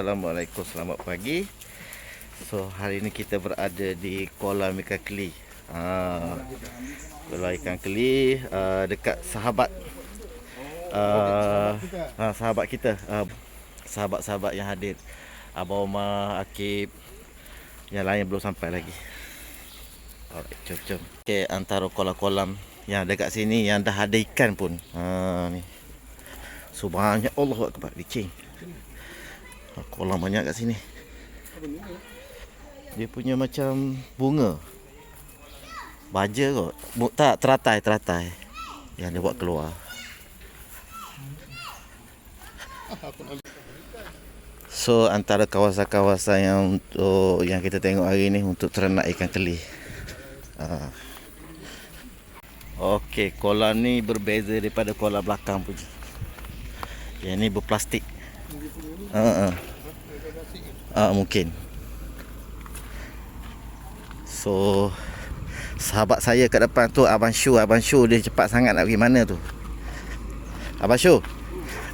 Assalamualaikum, selamat pagi. So hari ini kita berada di Kolam Ikan Keli. Ha, Kolam Ikan Keli uh, dekat sahabat uh, ha, sahabat kita, uh, sahabat-sahabat yang hadir. Abang Omar, Akib, yang lain belum sampai lagi. Alright, jom jom. Okay, antara kolam-kolam yang dekat sini yang dah ada ikan pun. Ha ni. Subhanallah Allah Akbar licin. Kolam banyak kat sini. Dia punya macam bunga. Baja kot. Bu, tak, teratai, teratai. Yang dia buat keluar. So antara kawasan-kawasan yang untuk yang kita tengok hari ni untuk ternak ikan keli. Uh. Okey, kolam ni berbeza daripada kolam belakang punya. Yang ni berplastik. Ha uh, uh. uh, mungkin. So sahabat saya kat depan tu Abang Syu, Abang Syu dia cepat sangat nak pergi mana tu? Abang Syu.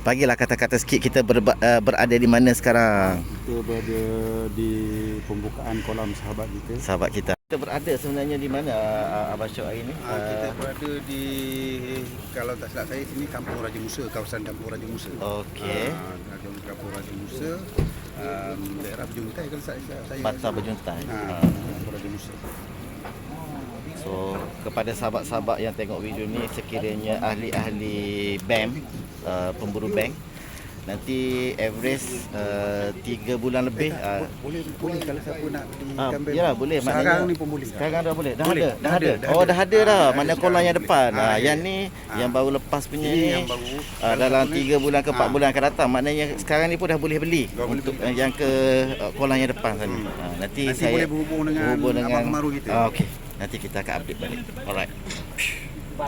Bagilah kata-kata sikit kita ber, uh, berada di mana sekarang. Kita berada di pembukaan kolam sahabat kita. Sahabat kita. Kita berada sebenarnya di mana Abang Syu hari ni? Uh, kita berada di kalau tak silap saya sini Kampung Raja Musa, kawasan Kampung Raja Musa. Okey. Uh, Kampung Raja Musa. Um, daerah Berjuntai kalau saya saya. Patah Berjuntai. Ha, Ha. Kampung Raja Musa. So kepada sahabat-sahabat yang tengok video ni sekiranya ahli-ahli BAM uh, pemburu bank nanti average uh, 3 bulan lebih uh, Boleh boleh kalau siapa nak di Ah, Kambing. yalah, boleh. Sekarang Maknanya- ni pun boleh. sekarang dah boleh. Dah Boleh, ada, dah, dah ada. ada, dah Oh ada. dah ada dah. Ah, Mana kolam yang depan. Ah, Ah, ya. yang ni Ah. yang baru lepas punya ni. yang baru. ah, dalam 3 bulan ke 4 Ah. bulan akan datang. Maknanya sekarang ni pun dah boleh beli Dah boleh untuk beli. uh, yang ke uh, kolam yang depan sana. Ah, nanti, Nanti saya boleh berhubung dengan Abang Kamarul kita. Ah, okey. Nanti kita akan update balik. Alright.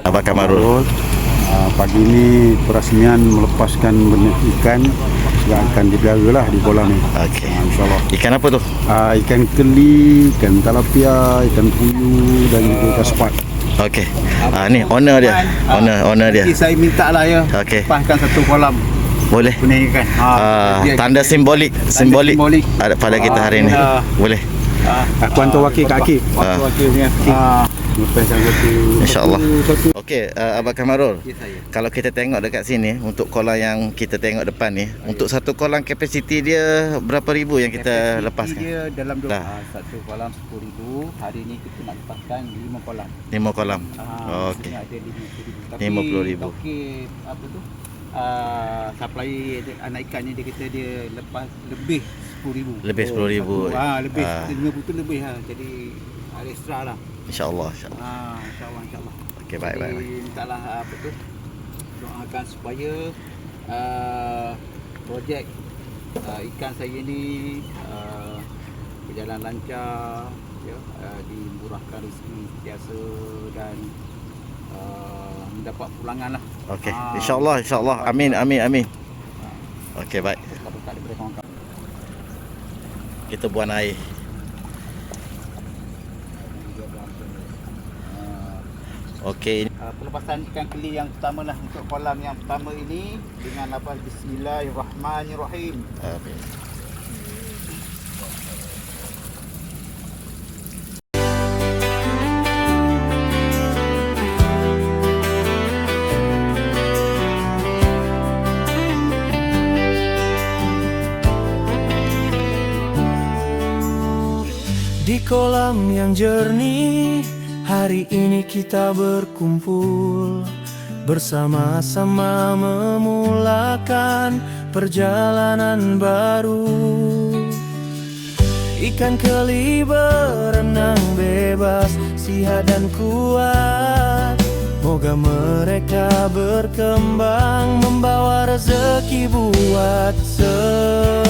Abang Kamarul. Uh, pagi ini perasmian melepaskan benih ikan yang akan dipelihara lah di kolam ni. Okey. Uh, InsyaAllah. Ikan apa tu? Uh, ikan keli, ikan talapia, ikan puyuh dan juga ikan sepat. Okey. Ah ni owner dia. Owner owner dia. Saya minta lah ya. Okey. Lepaskan satu kolam Boleh. benih ikan. Ha, Ah, biar- tanda simbolik simbolik, simbolik. ada pada kita hari ini. Ah, Boleh. Ah, aku hantar wakil kat Akib. Ah. wakilnya. Ah. InsyaAllah. Okey, uh, Abang Kamarul. Ya, saya. Kalau kita tengok dekat sini untuk kolam yang kita tengok depan ni, untuk satu kolam kapasiti dia berapa ribu yang kita Kapasiti lepaskan? Dia dalam dua. Dah. Ah, satu kolam 10,000. Hari ni kita nak lepaskan 5 kolam. Lima kolam. Okey. sini ada 50,000. Tapi 50,000. Okey, apa tu? Uh, supply anak ikannya dia kata dia lepas lebih 10,000. Lebih 10,000. Ah, lebih Ah. 50 tu lebih ha. Jadi ada extra lah. InsyaAllah. insyaAllah. Ah, insya-Allah insya-Allah. Okey, baik, baik, Mintalah apa tu? Doakan supaya uh, projek uh, ikan saya ni uh, berjalan lancar ya, uh, dimurahkan rezeki sentiasa dan uh, mendapat pulangan lah. Okey. Ah. InsyaAllah, insyaAllah. Amin, amin, amin. Okey, baik. Kita buang air. Okey. Uh, pelepasan ikan keli yang pertama lah untuk kolam yang pertama ini dengan lafaz Bismillahirrahmanirrahim. Amin. Di kolam yang jernih Hari ini kita berkumpul Bersama-sama memulakan Perjalanan baru. Ikan keli berenang bebas Sihat dan kuat. Moga mereka berkembang Membawa rezeki buat semua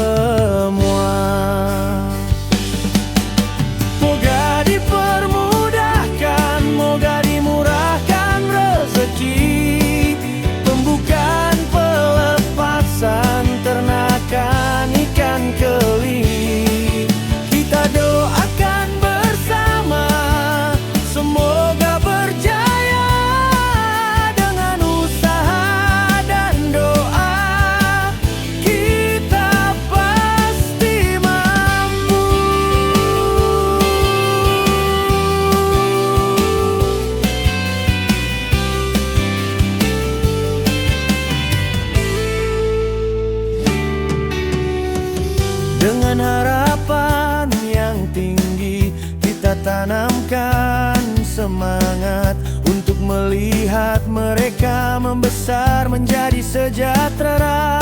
membesar menjadi sejahtera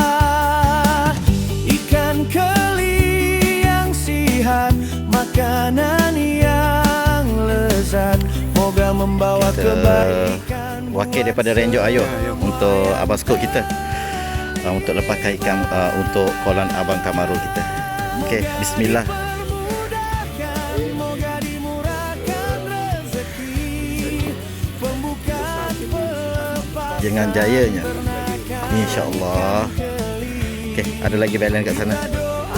Ikan keli yang sihat Makanan yang lezat Moga membawa Kita kebaikan wakil daripada Renjok Ayo untuk Abang Skop kita uh, untuk lepaskan ikan uh, untuk kolam Abang Kamaru kita. Okey, bismillah. Dengan jayanya. Insya-Allah. Okey, ada lagi balance kat sana.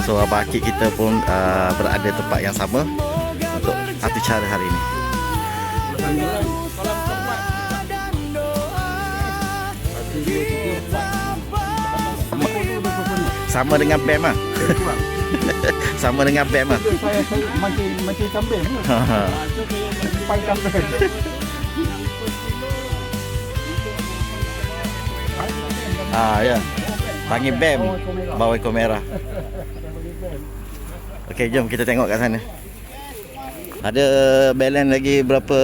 So akik kita pun uh, berada tempat yang sama untuk arti cara hari ini. Sama dengan BAM ah. sama dengan BAM ah. Saya mancing mancing kambing. Pai kambing. Ah ya. Panggil BAM bawa ekor merah. Okey, jom kita tengok kat sana. Ada balance lagi berapa?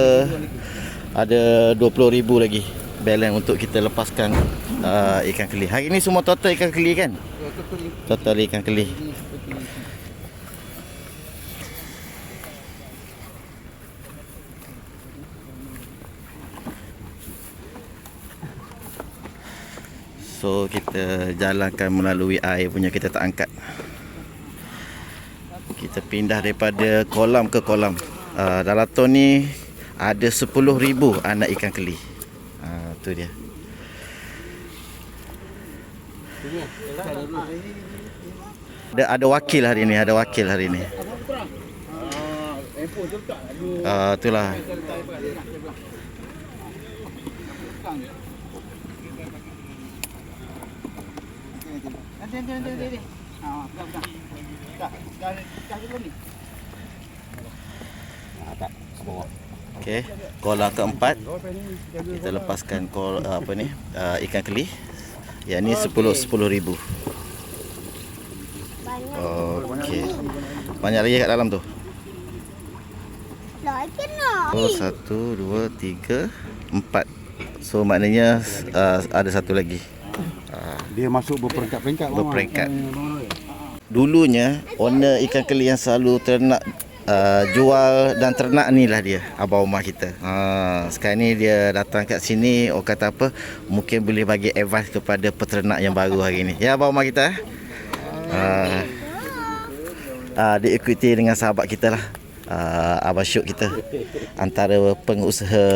Ada 20,000 lagi balance untuk kita lepaskan uh, ikan keli. Hari ni semua total ikan keli kan? Total ikan keli. So kita jalankan melalui air punya kita tak angkat. Kita pindah daripada kolam ke kolam. Uh, dalam ton ni ada 10,000 anak ikan keli. Uh, tu dia. Ada ada wakil hari ni, ada wakil hari ni. Uh, itulah. Ha, pegang pegang. Dah, dah, dah dulu ni. Okey, kolam keempat. Kita lepaskan kol apa ni? Uh, ikan keli. Yang ni 10 10,000. Okey. Banyak lagi kat dalam tu. Oh, satu, dua, tiga, empat. So maknanya uh, ada satu lagi. Dia masuk berperingkat-peringkat. Berperingkat. Dulunya owner ikan keli yang selalu ternak uh, jual dan ternak ni lah dia abang rumah kita. Ha, sekarang ni dia datang kat sini orang kata apa mungkin boleh bagi advice kepada peternak yang baru hari ni. Ya abang rumah kita. Uh, uh, diikuti dengan sahabat kita lah. Uh, Abang Syuk kita Antara pengusaha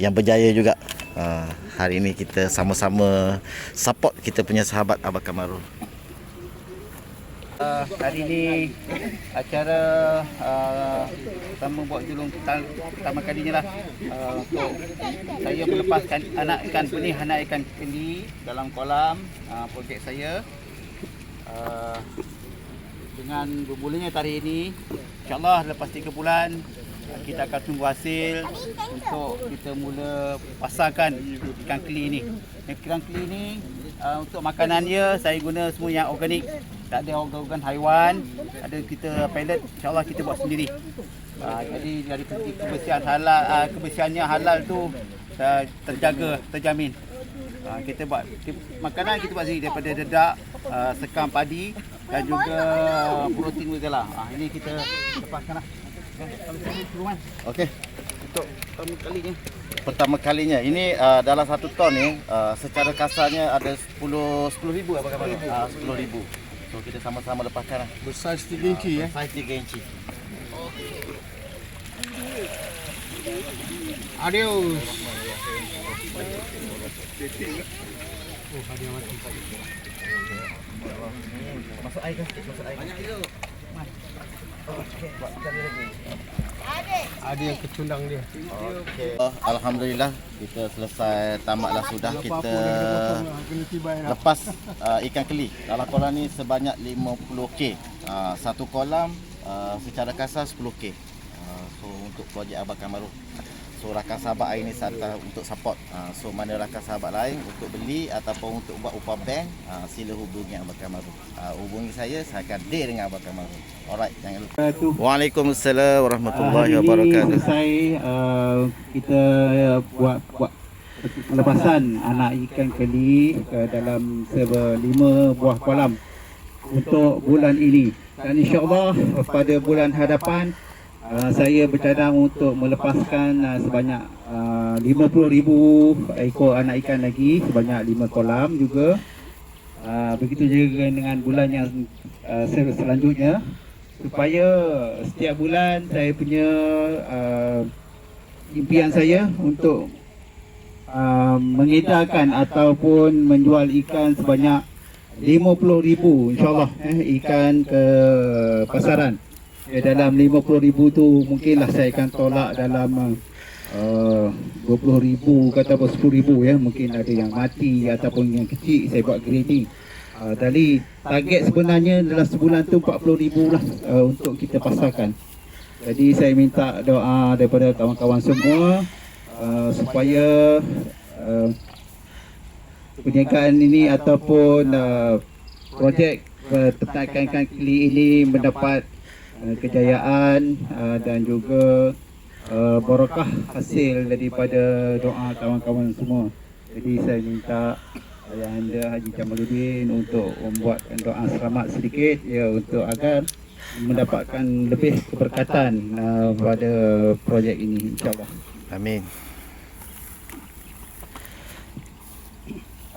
yang berjaya juga uh, Hari ini kita sama-sama support kita punya sahabat Abang Kamaru Uh, hari ni acara uh, pertama buat julung pertama, kalinya lah. Uh, untuk saya melepaskan anak ikan benih anak ikan keli dalam kolam uh, projek saya. Uh, dengan bermulanya tarikh ini insyaAllah lepas 3 bulan uh, kita akan tunggu hasil untuk kita mula pasarkan ikan keli ni. Ikan keli ni uh, untuk makanan dia saya guna semua yang organik. Tak ada organ-organ haiwan ada kita pellet. Insyaallah kita buat sendiri. Uh, jadi dari segi kebersihan halal uh, kebersihannya halal tu uh, terjaga terjamin. Uh, kita buat kita, makanan kita buat sendiri daripada dedak uh, sekam padi dan juga protein juga lah. Uh, ini kita lepaskan Okey. Untuk pertama kalinya. Pertama kalinya. Ini uh, dalam satu ton ni uh, Secara kasarnya ada 10 10 ribu apa khabar? Uh, 10 ribu. So kita sama-sama lepaskan lah. Besar 3 inci Saiz 3 inci. Adios. Masuk air kan? Sikit Masuk air Banyak itu ada yang kecundang dia. Okay. Alhamdulillah kita selesai tamatlah sudah kita tibai lepas uh, ikan keli. Dalam kolam ni sebanyak 50k uh, satu kolam uh, secara kasar 10k uh, so untuk projek Abang Kamaru So rakan sahabat hari ni saya untuk support. Uh, so mana rakan sahabat lain untuk beli ataupun untuk buat upah bank, uh, sila hubungi Abang Kamarul. Uh, hubungi saya, saya akan deal dengan Abang Kamarul. Alright, jangan lupa. Waalaikumsalam warahmatullahi Hari ini wabarakatuh. selesai uh, kita uh, buat buat pelepasan anak ikan keli ke dalam serba lima buah kolam untuk bulan ini dan insyaallah pada bulan hadapan uh, saya bercadang untuk melepaskan uh, sebanyak uh, 50,000 ekor anak ikan lagi sebanyak 5 kolam juga uh, begitu juga dengan bulan yang uh, sel- selanjutnya supaya setiap bulan saya punya uh, impian saya untuk uh, mengedarkan ataupun menjual ikan sebanyak 50,000 insyaallah eh, ikan ke pasaran. Ya, dalam 50,000 tu mungkinlah saya akan tolak dalam uh, 20,000 kata apa 10,000 ya mungkin ada yang mati ataupun yang kecil saya buat grading. Uh, tadi target sebenarnya dalam sebulan tu 40,000 lah uh, untuk kita pasarkan. Jadi saya minta doa daripada kawan-kawan semua uh, supaya uh, perniagaan ini ataupun uh, projek peternakan ikan keli ini mendapat uh, kejayaan uh, dan juga uh, barakah hasil daripada doa kawan-kawan semua. Jadi saya minta Ayah anda Haji Jamaluddin untuk membuatkan doa selamat sedikit ya untuk agar mendapatkan lebih keberkatan uh, pada projek ini insyaallah. Amin.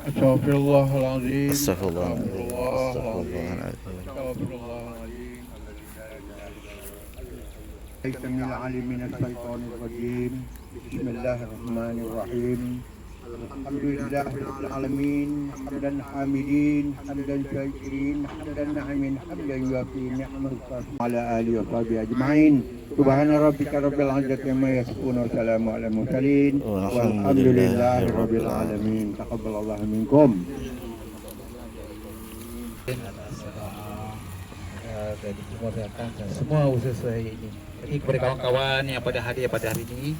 Astagfirullahalazim. Astagfirullah. Astagfirullahalazim. السميع العليم من الشيطان الرجيم؟ بسم الله الرحمن الرحيم. الحمد لله رب العالمين حمدا حامدين حمدا شاكرين حمدا ناعمين حمدا يوافي نعمه على آله وصحبه أجمعين. سبحان ربك رب العزة عما يصفون وسلام على المرسلين. والحمد لله رب العالمين. تقبل الله منكم. Dari semua rakan dan semua usaha saya ini. Jadi kepada kawan-kawan yang pada hadir pada hari ini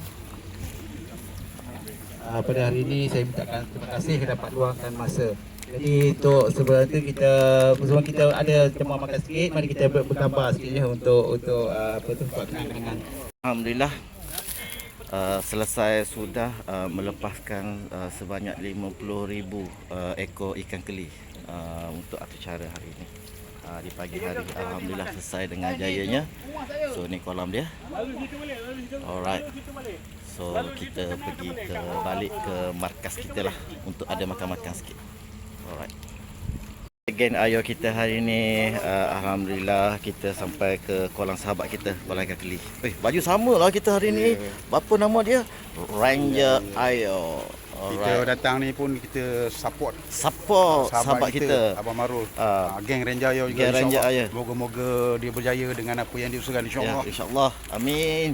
uh, pada hari ini saya mintakan terima kasih dapat luangkan masa. Jadi untuk sebelum itu kita sebelum kita ada cuma makan sikit, mari kita ber- bergambar sikit ya untuk untuk uh, apa tu buat kenangan. Alhamdulillah uh, selesai sudah uh, melepaskan uh, sebanyak 50,000 uh, ekor ikan keli uh, untuk acara hari ini. Uh, di pagi hari alhamdulillah selesai dengan jayanya. So ni kolam dia. Alright. So kita pergi ke balik ke markas kita lah untuk ada makan-makan sikit. Alright. Again ayo kita hari ni uh, Alhamdulillah kita sampai ke kolam sahabat kita Kolam ikan keli Eh baju sama lah kita hari ni Apa nama dia? Ranger Ayo Kita Alright datang ni pun kita support Support sahabat, kita, Abang Marul. Ah. Ah, geng Ranger Ayo juga Geng insyaAllah. Ayo. Moga-moga dia berjaya dengan apa yang diusahakan Ya, insyaAllah. InsyaAllah Amin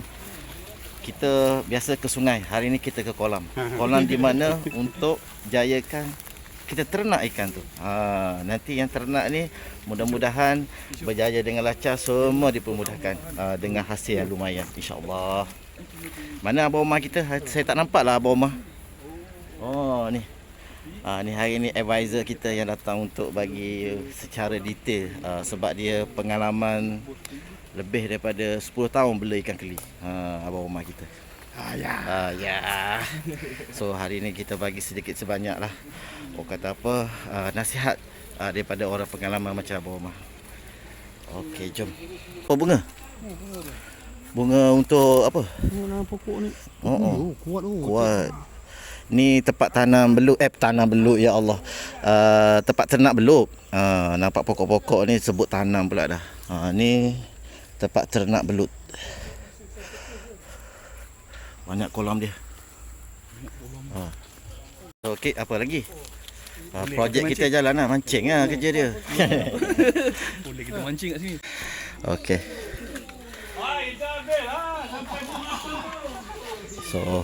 Kita biasa ke sungai Hari ni kita ke kolam Kolam di mana untuk jayakan kita ternak ikan tu. Ha, nanti yang ternak ni mudah-mudahan berjaya dengan lancar semua dipermudahkan ha, dengan hasil yang lumayan insya-Allah. Mana abang rumah kita? Ha, Saya tak nampak lah abang rumah. Oh ni. Ha, ni hari ni advisor kita yang datang untuk bagi secara detail ha, sebab dia pengalaman lebih daripada 10 tahun bela ikan keli. Ha, abang rumah kita. Ah, ya. Ah ya. So hari ni kita bagi sedikit sebanyak lah. Orang kata apa? Uh, nasihat uh, daripada orang pengalaman macam Abang Omar. Okey, jom. Oh bunga. Bunga untuk apa? Bunga pokok ni. Oh, oh. Oh, kuat tu. Kuat. Ni tempat tanam belut eh tanam belut ya Allah. Uh, tempat ternak belut. Uh, nampak pokok-pokok ni sebut tanam pula dah. Uh, ni tempat ternak belut. Banyak kolam dia. Uh. Okey, apa lagi? Uh, projek kita jalan lah, mancing lah kerja dia. Boleh kita mancing kat sini. Okey. So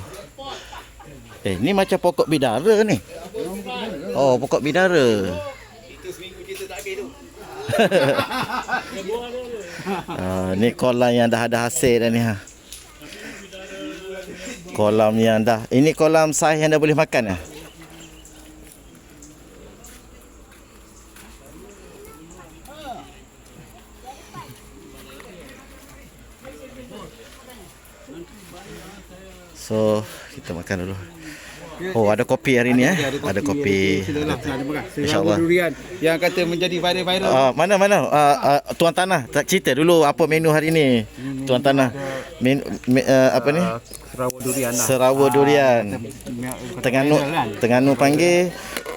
Eh ni macam pokok bidara ni. Oh pokok bidara. Itu seminggu kita tak habis tu. uh, ni kolam yang dah ada hasil dah ni ha. Kolam yang dah Ini kolam saiz yang dah boleh makan lah So kita makan dulu Oh ada kopi hari ni eh? Ada kopi. Silalah, terima kasih. InsyaAllah. Durian yang kata menjadi viral-viral. Uh, mana mana? Uh, uh, tuan tanah. Tak cerita dulu apa menu hari ni. Tuan tanah. men, me, uh, apa ni? Serawak durian lah. serawa durian. Terengganu kan? Terengganu panggil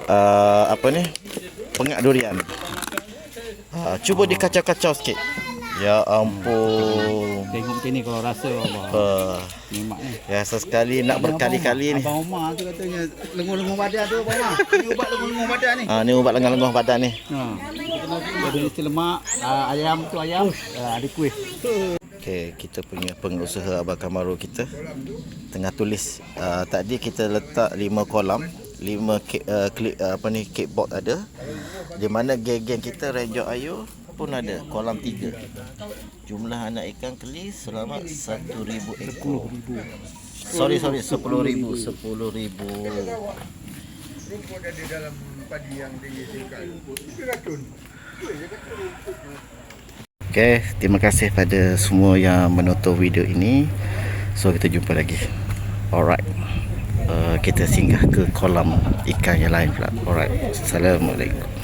uh, apa ni? Pengak durian. Uh, cuba dikacau-kacau sikit ya ampun Tengok macam ni kalau rasa Allah. uh, Nikmat ni. biasa sekali nak berkali-kali ni Abang Omar tu katanya lengur-lengur badan tu Abang Omar. Ni ubat lengur-lengur badan ni. Ah ni ubat lengan-lengan badan ni. Ha. Ada nasi lemak, uh, ayam tu ayam, uh, ada kuih. Okey, kita punya pengusaha Abang Kamaru kita tengah tulis uh, tadi kita letak 5 kolam, 5 ke, uh, klip uh, apa ni kickboard ada. Di mana geng-geng kita Ranger Ayu pun ada kolam 3. Jumlah anak ikan keli selamat 1000 ekor. Sorry sorry 10000 10000. Rumput ada dalam padi yang racun. Okay, terima kasih pada semua yang menonton video ini. So kita jumpa lagi. Alright. Uh, kita singgah ke kolam ikan yang lain pula. Alright. Assalamualaikum.